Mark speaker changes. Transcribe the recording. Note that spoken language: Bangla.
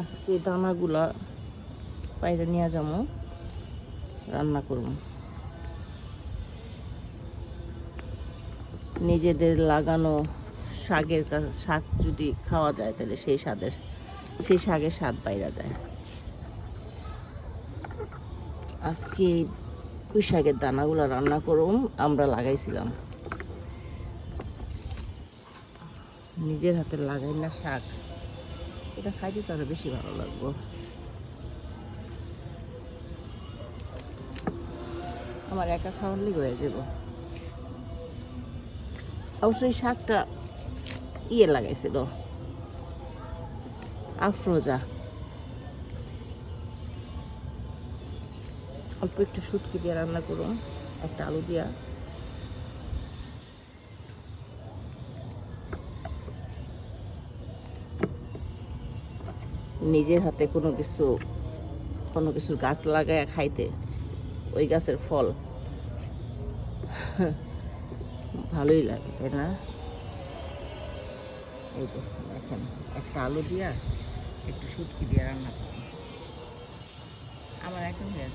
Speaker 1: আজকে দানাগুলা বাইরে নিয়ে যাব রান্না করব নিজেদের লাগানো শাকের শাক যদি খাওয়া যায়, তাহলে সেই স্বাদের সেই শাকের স্বাদ বাইরা যায়। আজকে পুঁই শাকের দানাগুলো রান্না করুম, আমরা লাগাইছিলাম। নিজের হাতে লাগাই না শাক। এটা খাইতে তো আরও বেশি ভালো লাগবো। আমার একা খাওয়ার লিগে হয়ে যাব। অবশ্যই শাকটা ইয়ে লাগাইছিল। আফরোজা। অল্প একটু শুটকি দিয়ে রান্না করুন, একটা আলু দিয়া। নিজের হাতে কোনো কিছু কোনো কিছু গাছ লাগায় খাইতে, ওই গাছের ফল। ভালোই লাগে, তাই না? এই তো দেখেন, একটা আলু দিয়া একটু সুটকি দিয়ে রান্না করি আমার এখন হয়ে